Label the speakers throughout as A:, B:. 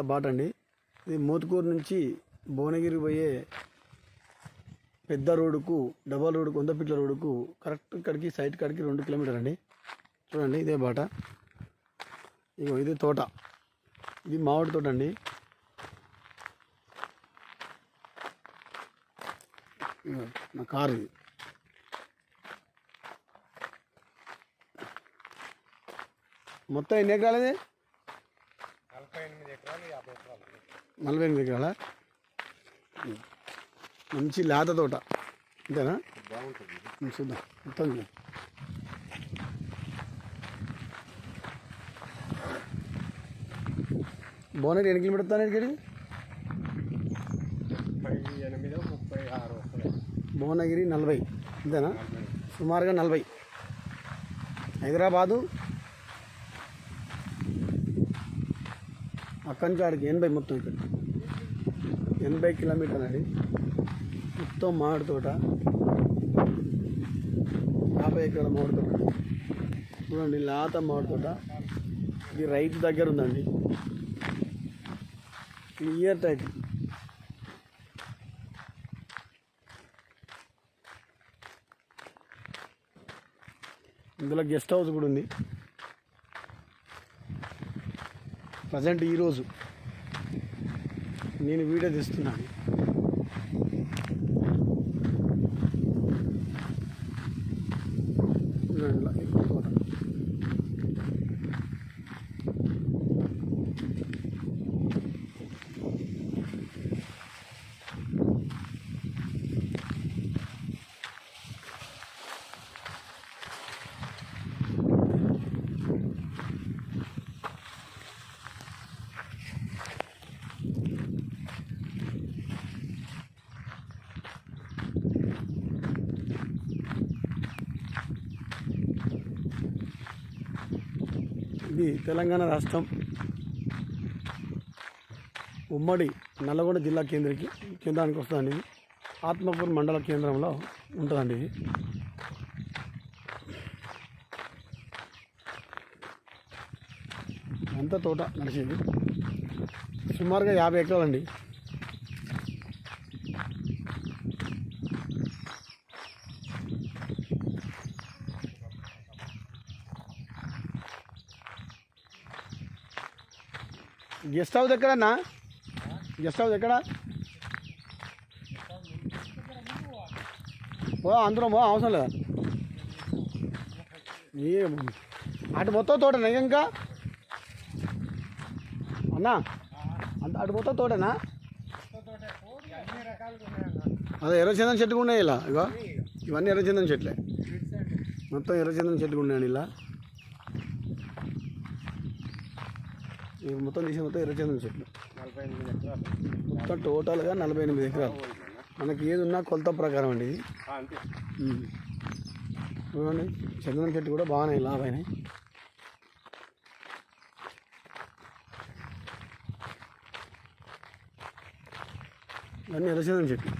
A: బాట అండి. ఇది మోతుకూరు నుంచి భువనగిరి పోయే పెద్ద రోడ్డుకు డబల్ రోడ్డుకు వందపిట్ల రోడ్డుకు కరెక్ట్ ఇక్కడికి సైడ్ కాడికి రెండు కిలోమీటర్ అండి. చూడండి ఇదే బాట. ఇగో ఇది తోట. ఇది మామిడి తోట అండి. నా కారు ఇది. మొత్తం ఎన్ని ఎకరాలు ఇది నలభై ఎనిమిది ఎకరాల మంచి లేత తోట అంతేనా ఉం, చూద్దాం మొత్తం చూద్దాం బోనర్ ఎన్ని కిలోమీటర్ వస్తాను ఇక్కడికి
B: ముప్పై ఎనిమిది ముప్పై ఆరు
A: భువనగిరి నలభై అంతేనా సుమారుగా నలభై హైదరాబాదు అక్కడి నుంచి ఆడికి ఎనభై మొత్తం ఇక్కడ ఎనభై కిలోమీటర్లు అండి మొత్తం మామిడి తోట. యాభై ఎకరాల మామిడి తోట. చూడండి లేత మామిడి తోట. ఇది రైతు దగ్గర ఉందండి. క్లియర్ టైప్ ఇందులో గెస్ట్ హౌస్ కూడా ఉంది. ప్రజెంట్ ఈరోజు నేను వీడియో తీస్తున్నాను. చూడండి ఇది తెలంగాణ రాష్ట్రం ఉమ్మడి నల్లగొండ జిల్లా కేంద్రకి కేంద్రానికి వస్తుందండి ఇది. ఆత్మకూరు మండల కేంద్రంలో ఉంటుందండి ఇది. అంత తోట నడిచింది. సుమారుగా యాభై ఎకరాలండి. గెస్ట్ హౌస్ ఎక్కడన్నా? గెస్ట్ హౌస్ ఎక్కడ? ఓ అందరం ఓ అవసరం లేదా? ఏ అటు మొత్తం తోటనా ఇంకా? అన్నా అంత అటు మొత్తం తోటనా? అదే ఎర్రచందనం చెట్లు ఉన్నాయి ఇలా ఇగో. ఇవన్నీ ఎర్రచందనం చెట్లే. మొత్తం ఎర్రచందనం చెట్లు ఉన్నాయండి ఇలా. ఇవి మొత్తం తీసిన మొత్తం ఎర్రచందనం చెట్లు
B: నలభై ఎనిమిది ఎకరాలు
A: మొత్తం టోటల్గా నలభై ఎనిమిది ఎకరాలు. మనకి ఏది ఉన్నా కొలత ప్రకారం అండి ఇది. చూడండి చందనం చెట్టు కూడా బాగానే లాభైనాయి ఇవన్నీ ఎర్రచందనం చెట్టు.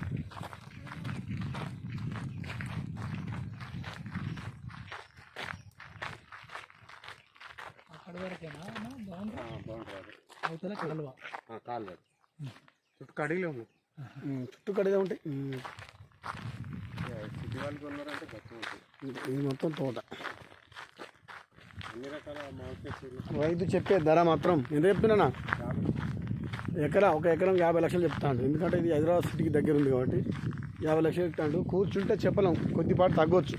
C: అవతల కడలువ
B: ఆ, కాలు లేదు చుట్టూ కడిగిలే
A: ఉమ్, చుట్టూ కడిగా ఉంటాయి.
B: సిటీ వాళ్ళకి ఉన్నారంటే గట్టి ఉంటుంది.
A: ఇది మొత్తం తోట.
B: అన్ని రకాల
A: రైతు చెప్పే ధర మాత్రం నేను చెప్తున్నా ఎకరా ఒక ఎకరం యాభై లక్షలు చెప్తాను ఎందుకంటే ఇది హైదరాబాద్ సిటీకి దగ్గర ఉంది కాబట్టి యాభై లక్షలు చెప్తాడు. కూర్చుంటే చెప్పలేం. కొద్దిపాటు తగ్గొచ్చు.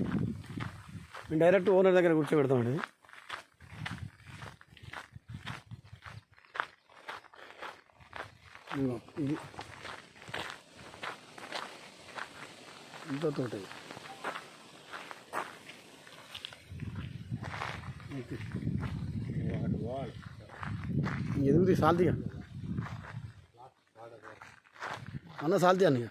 A: నేను డైరెక్ట్ ఓనర్ దగ్గర కూర్చోబెడతామండి ఇదిగో ఇది ఇంత తోట ఇది. ఓకే
B: వాడు వాడు
A: ఎనిమిది సాల్తీగా అన్న సాల్తీ అన్నయ్య